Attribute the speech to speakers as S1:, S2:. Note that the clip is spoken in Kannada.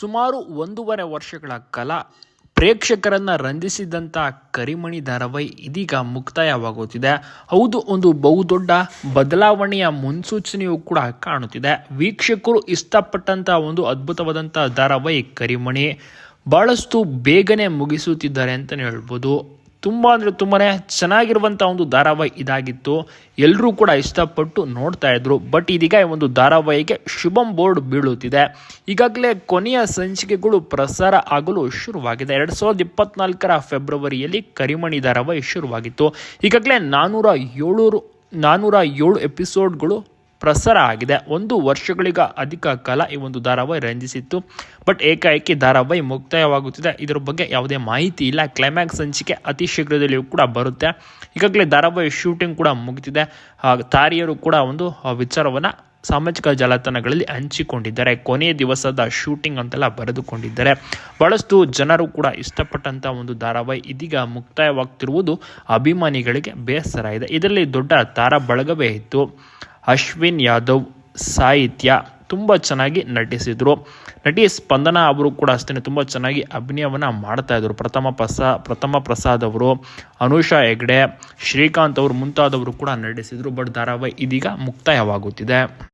S1: ಸುಮಾರು ಒಂದೂವರೆ ವರ್ಷಗಳ ಕಾಲ ಪ್ರೇಕ್ಷಕರನ್ನ ರಂಜಿಸಿದಂಥ ಕರಿಮಣಿ ಧಾರಾವಾಹಿ ಇದೀಗ ಮುಕ್ತಾಯವಾಗುತ್ತಿದೆ. ಹೌದು, ಒಂದು ಬಹುದೊಡ್ಡ ಬದಲಾವಣೆಯ ಮುನ್ಸೂಚನೆಯೂ ಕೂಡ ಕಾಣುತ್ತಿದೆ. ವೀಕ್ಷಕರು ಇಷ್ಟಪಟ್ಟಂಥ ಒಂದು ಅದ್ಭುತವಾದಂಥ ಧಾರಾವಾಹಿ ಕರಿಮಣಿ. ಬಹಳಷ್ಟು ಬೇಗನೆ ಮುಗಿಸುತ್ತಿದ್ದಾರೆ ಅಂತಲೇ ಹೇಳ್ಬೋದು. ತುಂಬ ಅಂದರೆ ತುಂಬಾ ಚೆನ್ನಾಗಿರುವಂಥ ಒಂದು ಧಾರಾವಾಹಿ ಇದಾಗಿತ್ತು. ಎಲ್ಲರೂ ಕೂಡ ಇಷ್ಟಪಟ್ಟು ನೋಡ್ತಾ ಇದ್ರು. ಬಟ್ ಇದೀಗ ಈ ಒಂದು ಧಾರಾವಾಹಿಗೆ ಶುಭಂ ಬೋರ್ಡ್ ಬೀಳುತ್ತಿದೆ. ಈಗಾಗಲೇ ಕೊನೆಯ ಸಂಚಿಕೆಗಳು ಪ್ರಸಾರ ಆಗಲು ಶುರುವಾಗಿದೆ. ಎರಡು ಸಾವಿರದ ಇಪ್ಪತ್ನಾಲ್ಕರ ಫೆಬ್ರವರಿಯಲ್ಲಿ ಕರಿಮಣಿ ಧಾರಾವಾಹಿ ಶುರುವಾಗಿತ್ತು. ಈಗಾಗಲೇ ನಾನ್ನೂರ ಏಳು ನಾನ್ನೂರ ಏಳು ಎಪಿಸೋಡ್ಗಳು ಪ್ರಸಾರ ಆಗಿದೆ ಒಂದು ವರ್ಷಗಳಿಗ ಅಧಿಕ ಕಾಲ ಈ ಒಂದು ಧಾರಾವಾಹಿ ರಂಜಿಸಿತ್ತು. ಬಟ್ ಏಕಾಏಕಿ ಧಾರಾವಾಹಿ ಮುಕ್ತಾಯವಾಗುತ್ತಿದೆ. ಇದರ ಬಗ್ಗೆ ಯಾವುದೇ ಮಾಹಿತಿ ಇಲ್ಲ. ಕ್ಲೈಮ್ಯಾಕ್ಸ್ ಸಂಚಿಕೆ ಅತಿ ಶೀಘ್ರದಲ್ಲಿಯೂ ಕೂಡ ಬರುತ್ತೆ. ಈಗಾಗಲೇ ಧಾರಾವಾಹಿ ಶೂಟಿಂಗ್ ಕೂಡ ಮುಗಿದಿದೆ ತಾರಿಯರು ಕೂಡ ಒಂದು ವಿಚಾರವನ್ನ ಸಾಮಾಜಿಕ ಜಾಲತಾಣಗಳಲ್ಲಿ ಹಂಚಿಕೊಂಡಿದ್ದಾರೆ. ಕೊನೆಯ ದಿವಸದ ಶೂಟಿಂಗ್ ಅಂತೆಲ್ಲ ಬರೆದುಕೊಂಡಿದ್ದಾರೆ. ಬಹಳಷ್ಟು ಜನರು ಕೂಡ ಇಷ್ಟಪಟ್ಟಂಥ ಒಂದು ಧಾರಾವಾಹಿ ಇದೀಗ ಮುಕ್ತಾಯವಾಗ್ತಿರುವುದು ಅಭಿಮಾನಿಗಳಿಗೆ ಬೇಸರ ಇದೆ. ಇದರಲ್ಲಿ ದೊಡ್ಡ ತಾರಾ ಬಳಗವೇ ಇತ್ತು. ಅಶ್ವಿನ್ ಯಾದವ್, ಸಾಹಿತ್ಯ ತುಂಬ ಚೆನ್ನಾಗಿ ನಟಿಸಿದರು. ನಟಿ ಸ್ಪಂದನ ಅವರು ಕೂಡ ಅಷ್ಟೇ ತುಂಬ ಚೆನ್ನಾಗಿ ಅಭಿನಯವನ್ನು ಮಾಡ್ತಾ ಇದ್ರು. ಪ್ರಥಮ ಪ್ರಸಾ, ಪ್ರಥಮ ಪ್ರಸಾದ್ ಅವರು, ಅನುಷಾ ಹೆಗ್ಡೆ, ಶ್ರೀಕಾಂತ್ ಅವರು ಮುಂತಾದವರು ಕೂಡ ನಟಿಸಿದರು. ಬಟ್ ಧಾರಾವಾಹಿ ಇದೀಗ ಮುಕ್ತಾಯವಾಗುತ್ತಿದೆ.